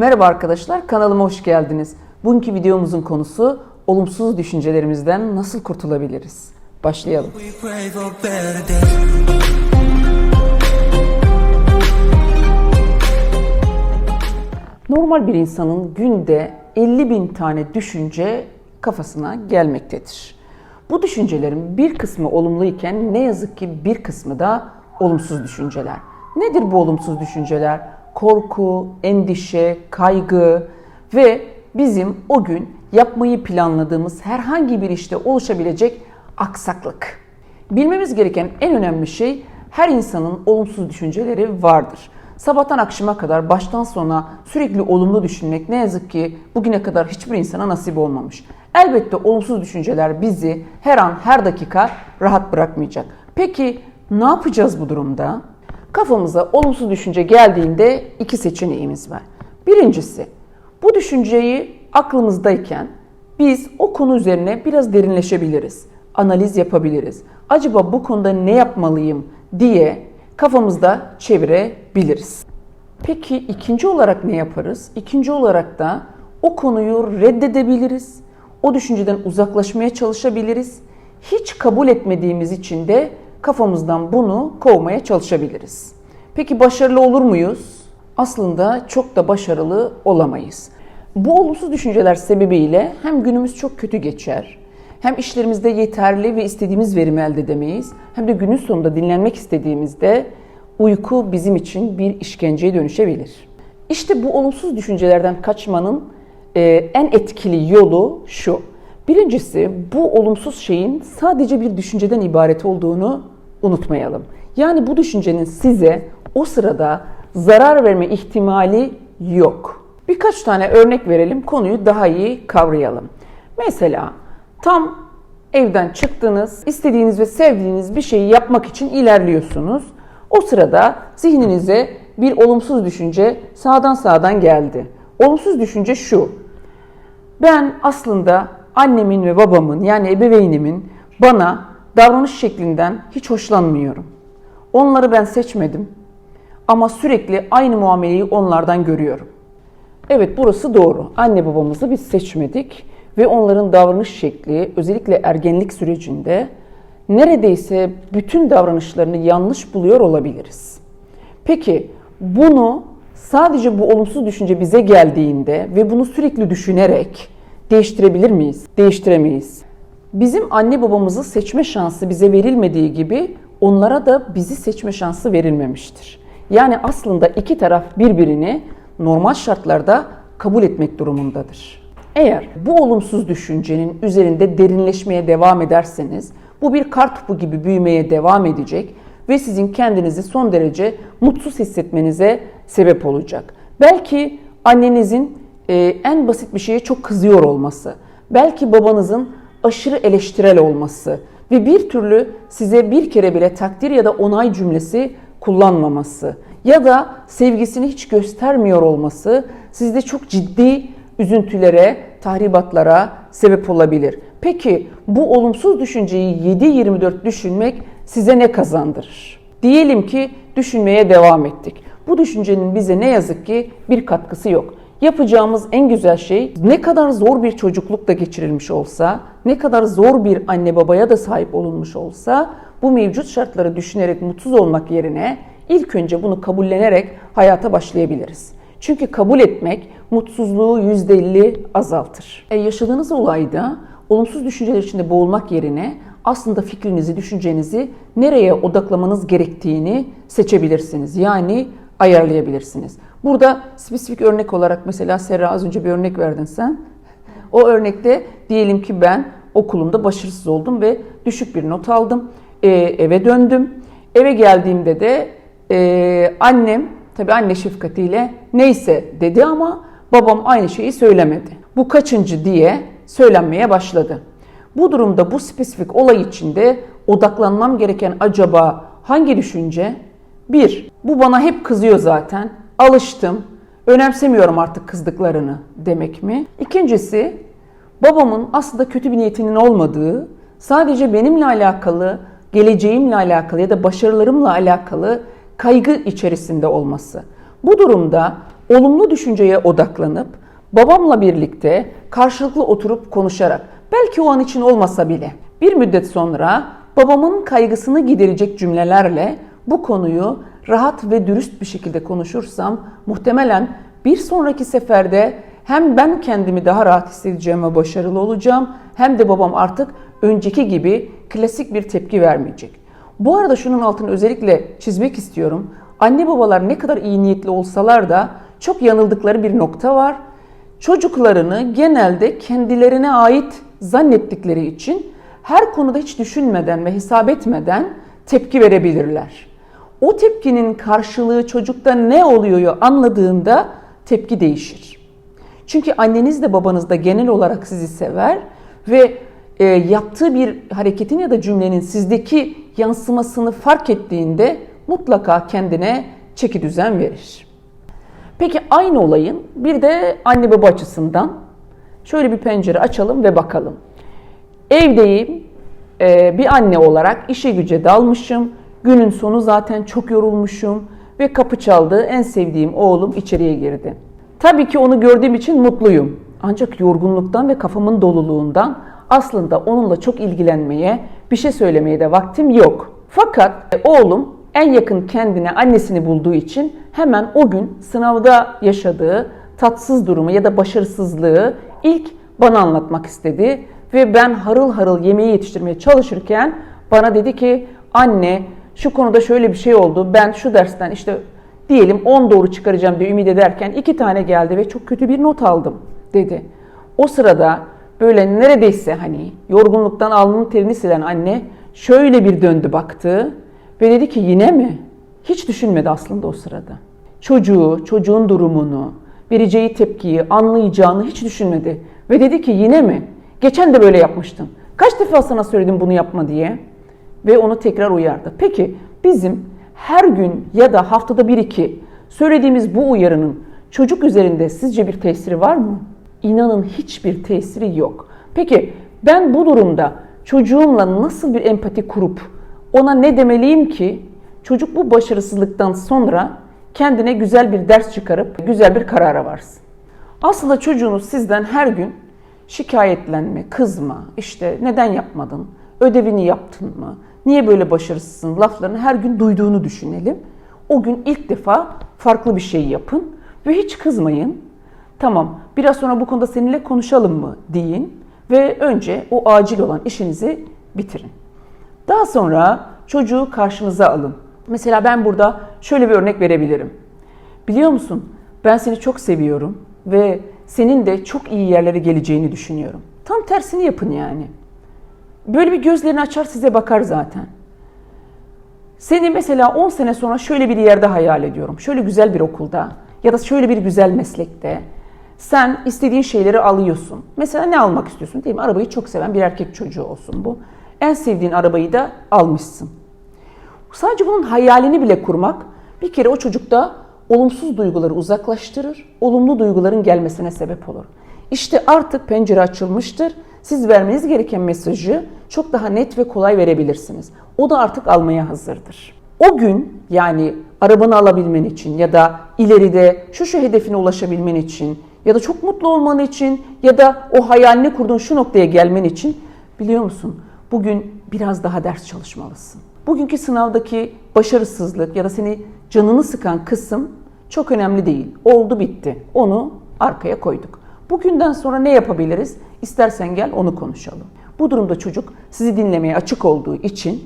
Merhaba arkadaşlar, kanalıma hoş geldiniz. Bugünkü videomuzun konusu olumsuz düşüncelerimizden nasıl kurtulabiliriz? Başlayalım. Normal bir insanın günde 50 bin tane düşünce kafasına gelmektedir. Bu düşüncelerin bir kısmı olumluyken ne yazık ki bir kısmı da olumsuz düşünceler. Nedir bu olumsuz düşünceler? Korku, endişe, kaygı ve bizim o gün yapmayı planladığımız herhangi bir işte oluşabilecek aksaklık. Bilmemiz gereken en önemli şey her insanın olumsuz düşünceleri vardır. Sabahtan akşama kadar baştan sona sürekli olumlu düşünmek ne yazık ki bugüne kadar hiçbir insana nasip olmamış. Elbette olumsuz düşünceler bizi her an her dakika rahat bırakmayacak. Peki ne yapacağız bu durumda? Kafamıza olumsuz düşünce geldiğinde iki seçeneğimiz var. Birincisi bu düşünceyi aklımızdayken biz o konu üzerine biraz derinleşebiliriz. Analiz yapabiliriz. Acaba bu konuda ne yapmalıyım diye kafamızda çevirebiliriz. Peki ikinci olarak ne yaparız? İkinci olarak da o konuyu reddedebiliriz. O düşünceden uzaklaşmaya çalışabiliriz. Hiç kabul etmediğimiz için de kafamızdan bunu kovmaya çalışabiliriz. Peki başarılı olur muyuz? Aslında çok da başarılı olamayız. Bu olumsuz düşünceler sebebiyle hem günümüz çok kötü geçer, hem işlerimizde yeterli ve istediğimiz verimi elde edemeyiz, hem de günün sonunda dinlenmek istediğimizde uyku bizim için bir işkenceye dönüşebilir. İşte bu olumsuz düşüncelerden kaçmanın e, en etkili yolu şu. Birincisi bu olumsuz şeyin sadece bir düşünceden ibaret olduğunu unutmayalım. Yani bu düşüncenin size o sırada zarar verme ihtimali yok. Birkaç tane örnek verelim, konuyu daha iyi kavrayalım. Mesela tam evden çıktınız, istediğiniz ve sevdiğiniz bir şeyi yapmak için ilerliyorsunuz. O sırada zihninize bir olumsuz düşünce sağdan sağdan geldi. Olumsuz düşünce şu. Ben aslında annemin ve babamın yani ebeveynimin bana davranış şeklinden hiç hoşlanmıyorum. Onları ben seçmedim ama sürekli aynı muameleyi onlardan görüyorum. Evet burası doğru. Anne babamızı biz seçmedik ve onların davranış şekli özellikle ergenlik sürecinde neredeyse bütün davranışlarını yanlış buluyor olabiliriz. Peki bunu sadece bu olumsuz düşünce bize geldiğinde ve bunu sürekli düşünerek değiştirebilir miyiz? Değiştiremeyiz. Bizim anne babamızı seçme şansı bize verilmediği gibi onlara da bizi seçme şansı verilmemiştir. Yani aslında iki taraf birbirini normal şartlarda kabul etmek durumundadır. Eğer bu olumsuz düşüncenin üzerinde derinleşmeye devam ederseniz bu bir kar topu gibi büyümeye devam edecek ve sizin kendinizi son derece mutsuz hissetmenize sebep olacak. Belki annenizin e, en basit bir şeye çok kızıyor olması, belki babanızın aşırı eleştirel olması ve bir türlü size bir kere bile takdir ya da onay cümlesi kullanmaması ya da sevgisini hiç göstermiyor olması sizde çok ciddi üzüntülere, tahribatlara sebep olabilir. Peki bu olumsuz düşünceyi 7-24 düşünmek size ne kazandırır? Diyelim ki düşünmeye devam ettik. Bu düşüncenin bize ne yazık ki bir katkısı yok. Yapacağımız en güzel şey ne kadar zor bir çocuklukta geçirilmiş olsa, ne kadar zor bir anne babaya da sahip olunmuş olsa bu mevcut şartları düşünerek mutsuz olmak yerine ilk önce bunu kabullenerek hayata başlayabiliriz. Çünkü kabul etmek mutsuzluğu %50 azaltır. E, yaşadığınız olayda olumsuz düşünceler içinde boğulmak yerine aslında fikrinizi, düşüncenizi nereye odaklamanız gerektiğini seçebilirsiniz. Yani ayarlayabilirsiniz. Burada spesifik örnek olarak mesela Serra az önce bir örnek verdin sen. O örnekte diyelim ki ben okulumda başarısız oldum ve düşük bir not aldım. Ee, eve döndüm. Eve geldiğimde de e, annem tabii anne şefkatiyle neyse dedi ama babam aynı şeyi söylemedi. Bu kaçıncı diye söylenmeye başladı. Bu durumda bu spesifik olay içinde odaklanmam gereken acaba hangi düşünce? Bir, bu bana hep kızıyor zaten. Alıştım. Önemsemiyorum artık kızdıklarını demek mi? İkincisi, babamın aslında kötü bir niyetinin olmadığı, sadece benimle alakalı, geleceğimle alakalı ya da başarılarımla alakalı kaygı içerisinde olması. Bu durumda olumlu düşünceye odaklanıp babamla birlikte karşılıklı oturup konuşarak belki o an için olmasa bile bir müddet sonra babamın kaygısını giderecek cümlelerle bu konuyu rahat ve dürüst bir şekilde konuşursam muhtemelen bir sonraki seferde hem ben kendimi daha rahat hissedeceğim ve başarılı olacağım hem de babam artık önceki gibi klasik bir tepki vermeyecek. Bu arada şunun altını özellikle çizmek istiyorum. Anne babalar ne kadar iyi niyetli olsalar da çok yanıldıkları bir nokta var. Çocuklarını genelde kendilerine ait zannettikleri için her konuda hiç düşünmeden ve hesap etmeden tepki verebilirler. O tepkinin karşılığı çocukta ne oluyor anladığında tepki değişir. Çünkü anneniz de babanız da genel olarak sizi sever ve e, yaptığı bir hareketin ya da cümlenin sizdeki yansımasını fark ettiğinde mutlaka kendine çeki düzen verir. Peki aynı olayın bir de anne baba açısından şöyle bir pencere açalım ve bakalım. Evdeyim, e, bir anne olarak işe güce dalmışım. Günün sonu zaten çok yorulmuşum ve kapı çaldı. En sevdiğim oğlum içeriye girdi. Tabii ki onu gördüğüm için mutluyum. Ancak yorgunluktan ve kafamın doluluğundan aslında onunla çok ilgilenmeye, bir şey söylemeye de vaktim yok. Fakat e, oğlum en yakın kendine annesini bulduğu için hemen o gün sınavda yaşadığı tatsız durumu ya da başarısızlığı ilk bana anlatmak istedi ve ben harıl harıl yemeği yetiştirmeye çalışırken bana dedi ki anne şu konuda şöyle bir şey oldu. Ben şu dersten işte diyelim 10 doğru çıkaracağım diye ümit ederken iki tane geldi ve çok kötü bir not aldım dedi. O sırada böyle neredeyse hani yorgunluktan alnının terini silen anne şöyle bir döndü baktı ve dedi ki yine mi? Hiç düşünmedi aslında o sırada. Çocuğu, çocuğun durumunu, vereceği tepkiyi, anlayacağını hiç düşünmedi. Ve dedi ki yine mi? Geçen de böyle yapmıştın. Kaç defa sana söyledim bunu yapma diye. Ve onu tekrar uyardı. Peki bizim her gün ya da haftada bir iki söylediğimiz bu uyarının çocuk üzerinde sizce bir tesiri var mı? İnanın hiçbir tesiri yok. Peki ben bu durumda çocuğumla nasıl bir empati kurup ona ne demeliyim ki çocuk bu başarısızlıktan sonra kendine güzel bir ders çıkarıp güzel bir karara varsın. Aslında çocuğunuz sizden her gün şikayetlenme, kızma, işte neden yapmadın, ödevini yaptın mı, niye böyle başarısızsın laflarını her gün duyduğunu düşünelim. O gün ilk defa farklı bir şey yapın ve hiç kızmayın. Tamam biraz sonra bu konuda seninle konuşalım mı deyin ve önce o acil olan işinizi bitirin. Daha sonra çocuğu karşınıza alın. Mesela ben burada şöyle bir örnek verebilirim. Biliyor musun? Ben seni çok seviyorum ve senin de çok iyi yerlere geleceğini düşünüyorum. Tam tersini yapın yani. Böyle bir gözlerini açar size bakar zaten. Seni mesela 10 sene sonra şöyle bir yerde hayal ediyorum. Şöyle güzel bir okulda ya da şöyle bir güzel meslekte. Sen istediğin şeyleri alıyorsun. Mesela ne almak istiyorsun? Değil mi? Arabayı çok seven bir erkek çocuğu olsun bu. En sevdiğin arabayı da almışsın. Sadece bunun hayalini bile kurmak bir kere o çocukta olumsuz duyguları uzaklaştırır, olumlu duyguların gelmesine sebep olur. İşte artık pencere açılmıştır. Siz vermeniz gereken mesajı çok daha net ve kolay verebilirsiniz. O da artık almaya hazırdır. O gün yani arabanı alabilmen için ya da ileride şu şu hedefine ulaşabilmen için ya da çok mutlu olman için ya da o hayalini kurduğun şu noktaya gelmen için biliyor musun? Bugün biraz daha ders çalışmalısın. Bugünkü sınavdaki başarısızlık ya da seni canını sıkan kısım çok önemli değil. Oldu bitti. Onu arkaya koyduk. Bugünden sonra ne yapabiliriz? İstersen gel onu konuşalım. Bu durumda çocuk sizi dinlemeye açık olduğu için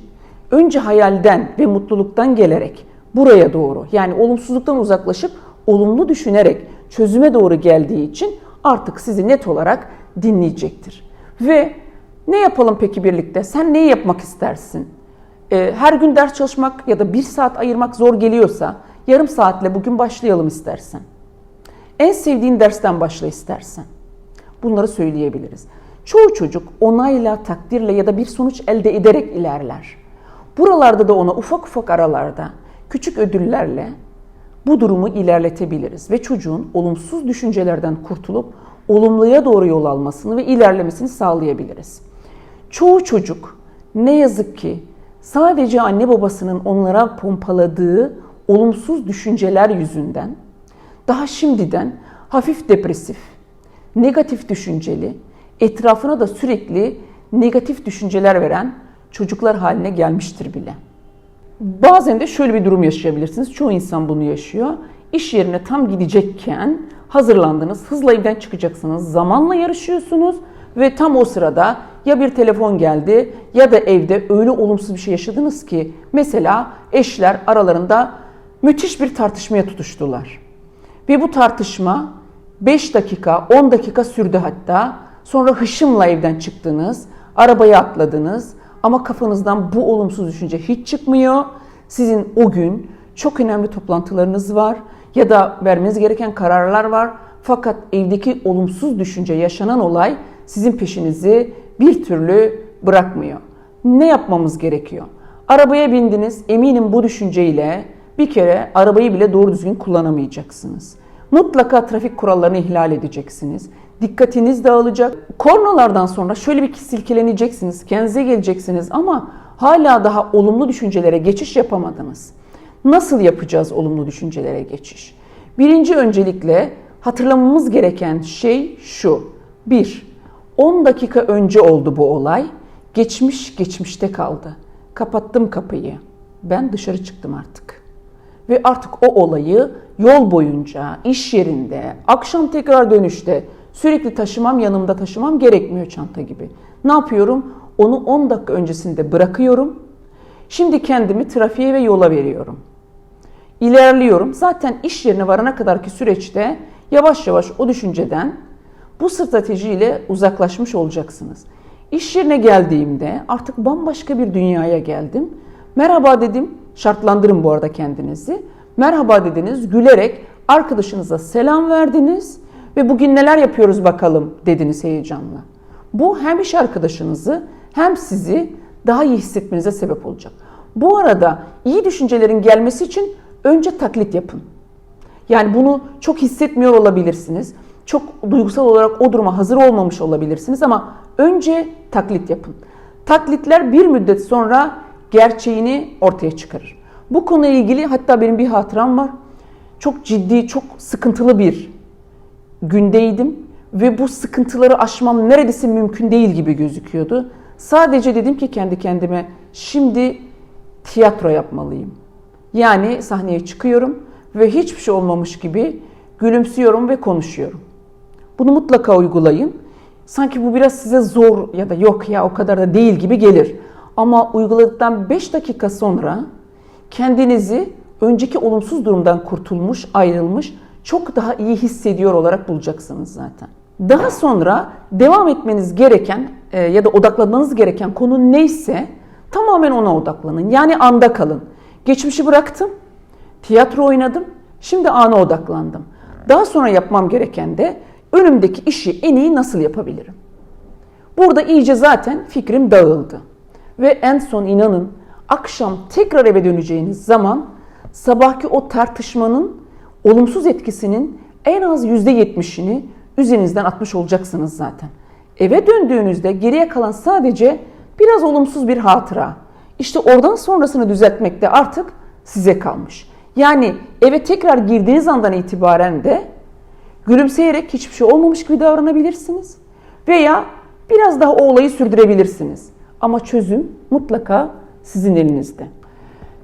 önce hayalden ve mutluluktan gelerek buraya doğru yani olumsuzluktan uzaklaşıp olumlu düşünerek çözüme doğru geldiği için artık sizi net olarak dinleyecektir. Ve ne yapalım peki birlikte? Sen neyi yapmak istersin? Ee, her gün ders çalışmak ya da bir saat ayırmak zor geliyorsa yarım saatle bugün başlayalım istersen. En sevdiğin dersten başla istersen. Bunları söyleyebiliriz. Çoğu çocuk onayla, takdirle ya da bir sonuç elde ederek ilerler. Buralarda da ona ufak ufak aralarda, küçük ödüllerle bu durumu ilerletebiliriz ve çocuğun olumsuz düşüncelerden kurtulup olumluya doğru yol almasını ve ilerlemesini sağlayabiliriz. Çoğu çocuk ne yazık ki sadece anne babasının onlara pompaladığı olumsuz düşünceler yüzünden daha şimdiden hafif depresif, negatif düşünceli, etrafına da sürekli negatif düşünceler veren çocuklar haline gelmiştir bile. Bazen de şöyle bir durum yaşayabilirsiniz. Çoğu insan bunu yaşıyor. İş yerine tam gidecekken hazırlandınız, hızla evden çıkacaksınız, zamanla yarışıyorsunuz ve tam o sırada ya bir telefon geldi ya da evde öyle olumsuz bir şey yaşadınız ki mesela eşler aralarında müthiş bir tartışmaya tutuştular. Ve bu tartışma 5 dakika, 10 dakika sürdü hatta. Sonra hışımla evden çıktınız, arabaya atladınız ama kafanızdan bu olumsuz düşünce hiç çıkmıyor. Sizin o gün çok önemli toplantılarınız var ya da vermeniz gereken kararlar var. Fakat evdeki olumsuz düşünce yaşanan olay sizin peşinizi bir türlü bırakmıyor. Ne yapmamız gerekiyor? Arabaya bindiniz. Eminim bu düşünceyle bir kere arabayı bile doğru düzgün kullanamayacaksınız. Mutlaka trafik kurallarını ihlal edeceksiniz. Dikkatiniz dağılacak. Kornalardan sonra şöyle bir silkeleneceksiniz, kendinize geleceksiniz ama hala daha olumlu düşüncelere geçiş yapamadınız. Nasıl yapacağız olumlu düşüncelere geçiş? Birinci öncelikle hatırlamamız gereken şey şu. Bir, 10 dakika önce oldu bu olay. Geçmiş geçmişte kaldı. Kapattım kapıyı. Ben dışarı çıktım artık. Ve artık o olayı yol boyunca, iş yerinde, akşam tekrar dönüşte sürekli taşımam, yanımda taşımam gerekmiyor çanta gibi. Ne yapıyorum? Onu 10 dakika öncesinde bırakıyorum. Şimdi kendimi trafiğe ve yola veriyorum. İlerliyorum. Zaten iş yerine varana kadarki süreçte yavaş yavaş o düşünceden bu stratejiyle uzaklaşmış olacaksınız. İş yerine geldiğimde artık bambaşka bir dünyaya geldim. Merhaba dedim. Şartlandırın bu arada kendinizi. Merhaba dediniz. Gülerek arkadaşınıza selam verdiniz ve bugün neler yapıyoruz bakalım dediniz heyecanla. Bu hem iş arkadaşınızı hem sizi daha iyi hissetmenize sebep olacak. Bu arada iyi düşüncelerin gelmesi için önce taklit yapın. Yani bunu çok hissetmiyor olabilirsiniz. Çok duygusal olarak o duruma hazır olmamış olabilirsiniz ama önce taklit yapın. Taklitler bir müddet sonra gerçeğini ortaya çıkarır. Bu konuyla ilgili hatta benim bir hatıram var. Çok ciddi, çok sıkıntılı bir gündeydim ve bu sıkıntıları aşmam neredeyse mümkün değil gibi gözüküyordu. Sadece dedim ki kendi kendime şimdi tiyatro yapmalıyım. Yani sahneye çıkıyorum ve hiçbir şey olmamış gibi gülümsüyorum ve konuşuyorum. Bunu mutlaka uygulayın. Sanki bu biraz size zor ya da yok ya o kadar da değil gibi gelir. Ama uyguladıktan 5 dakika sonra kendinizi önceki olumsuz durumdan kurtulmuş, ayrılmış, çok daha iyi hissediyor olarak bulacaksınız zaten. Daha sonra devam etmeniz gereken e, ya da odaklanmanız gereken konu neyse tamamen ona odaklanın. Yani anda kalın. Geçmişi bıraktım, tiyatro oynadım, şimdi ana odaklandım. Daha sonra yapmam gereken de önümdeki işi en iyi nasıl yapabilirim? Burada iyice zaten fikrim dağıldı. Ve en son inanın akşam tekrar eve döneceğiniz zaman sabahki o tartışmanın olumsuz etkisinin en az %70'ini üzerinizden atmış olacaksınız zaten. Eve döndüğünüzde geriye kalan sadece biraz olumsuz bir hatıra. İşte oradan sonrasını düzeltmek de artık size kalmış. Yani eve tekrar girdiğiniz andan itibaren de gülümseyerek hiçbir şey olmamış gibi davranabilirsiniz. Veya biraz daha o olayı sürdürebilirsiniz. Ama çözüm mutlaka sizin elinizde.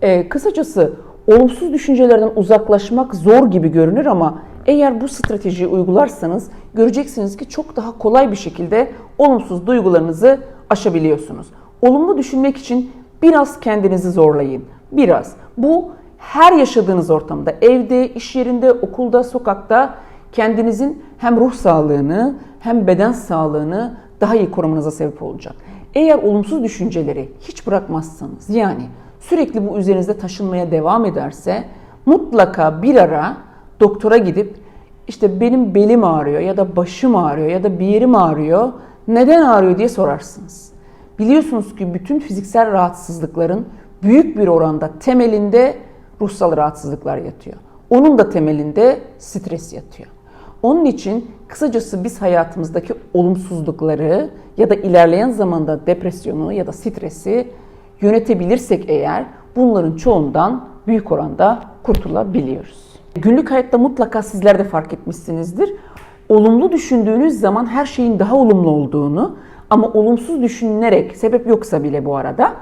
Ee, kısacası olumsuz düşüncelerden uzaklaşmak zor gibi görünür ama eğer bu stratejiyi uygularsanız göreceksiniz ki çok daha kolay bir şekilde olumsuz duygularınızı aşabiliyorsunuz. Olumlu düşünmek için biraz kendinizi zorlayın. Biraz. Bu her yaşadığınız ortamda, evde, iş yerinde, okulda, sokakta kendinizin hem ruh sağlığını hem beden sağlığını daha iyi korumanıza sebep olacak. Eğer olumsuz düşünceleri hiç bırakmazsanız yani sürekli bu üzerinizde taşınmaya devam ederse mutlaka bir ara doktora gidip işte benim belim ağrıyor ya da başım ağrıyor ya da bir yerim ağrıyor neden ağrıyor diye sorarsınız. Biliyorsunuz ki bütün fiziksel rahatsızlıkların büyük bir oranda temelinde ruhsal rahatsızlıklar yatıyor. Onun da temelinde stres yatıyor. Onun için kısacası biz hayatımızdaki olumsuzlukları ya da ilerleyen zamanda depresyonu ya da stresi yönetebilirsek eğer bunların çoğundan büyük oranda kurtulabiliyoruz. Günlük hayatta mutlaka sizler de fark etmişsinizdir. Olumlu düşündüğünüz zaman her şeyin daha olumlu olduğunu ama olumsuz düşünülerek sebep yoksa bile bu arada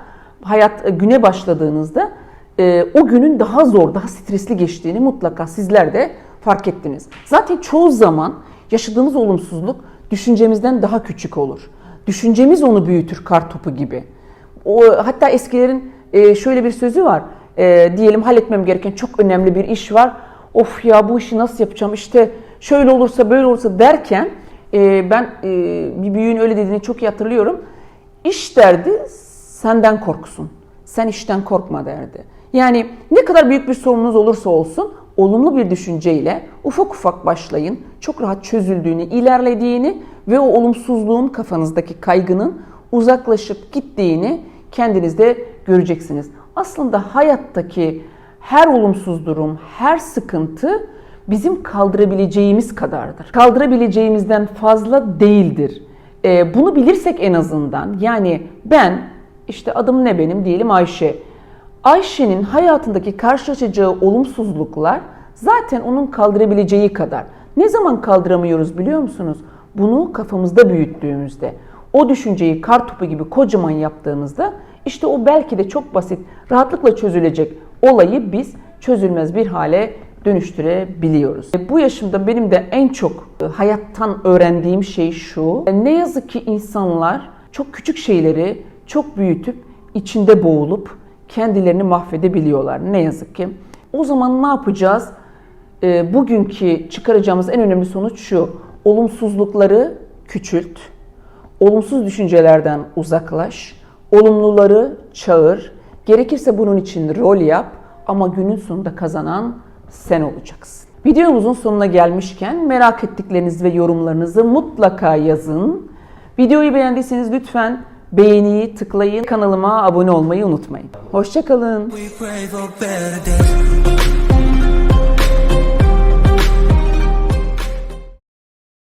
hayat e, güne başladığınızda e, o günün daha zor, daha stresli geçtiğini mutlaka sizler de fark ettiniz. Zaten çoğu zaman yaşadığımız olumsuzluk düşüncemizden daha küçük olur. Düşüncemiz onu büyütür kar topu gibi. O hatta eskilerin e, şöyle bir sözü var. E, diyelim halletmem gereken çok önemli bir iş var. Of ya bu işi nasıl yapacağım? İşte şöyle olursa böyle olursa derken e, ben e, bir büyüğün öyle dediğini çok iyi hatırlıyorum. İş derdi senden korksun. Sen işten korkma derdi. Yani ne kadar büyük bir sorununuz olursa olsun olumlu bir düşünceyle ufak ufak başlayın. Çok rahat çözüldüğünü, ilerlediğini ve o olumsuzluğun kafanızdaki kaygının uzaklaşıp gittiğini kendinizde göreceksiniz. Aslında hayattaki her olumsuz durum, her sıkıntı bizim kaldırabileceğimiz kadardır. Kaldırabileceğimizden fazla değildir. Ee, bunu bilirsek en azından yani ben işte adım ne benim diyelim Ayşe. Ayşe'nin hayatındaki karşılaşacağı olumsuzluklar zaten onun kaldırabileceği kadar. Ne zaman kaldıramıyoruz biliyor musunuz? Bunu kafamızda büyüttüğümüzde, o düşünceyi kar topu gibi kocaman yaptığımızda işte o belki de çok basit, rahatlıkla çözülecek olayı biz çözülmez bir hale dönüştürebiliyoruz. Bu yaşımda benim de en çok e, hayattan öğrendiğim şey şu. E, Ne yazık ki insanlar çok küçük şeyleri çok büyütüp içinde boğulup kendilerini mahvedebiliyorlar. Ne yazık ki. O zaman ne yapacağız? E, Bugünkü çıkaracağımız en önemli sonuç şu. Olumsuzlukları küçült. Olumsuz düşüncelerden uzaklaş. Olumluları çağır. Gerekirse bunun için rol yap ama günün sonunda kazanan sen olacaksın. Videomuzun sonuna gelmişken merak ettikleriniz ve yorumlarınızı mutlaka yazın. Videoyu beğendiyseniz lütfen beğeniyi tıklayın. Kanalıma abone olmayı unutmayın. Hoşçakalın.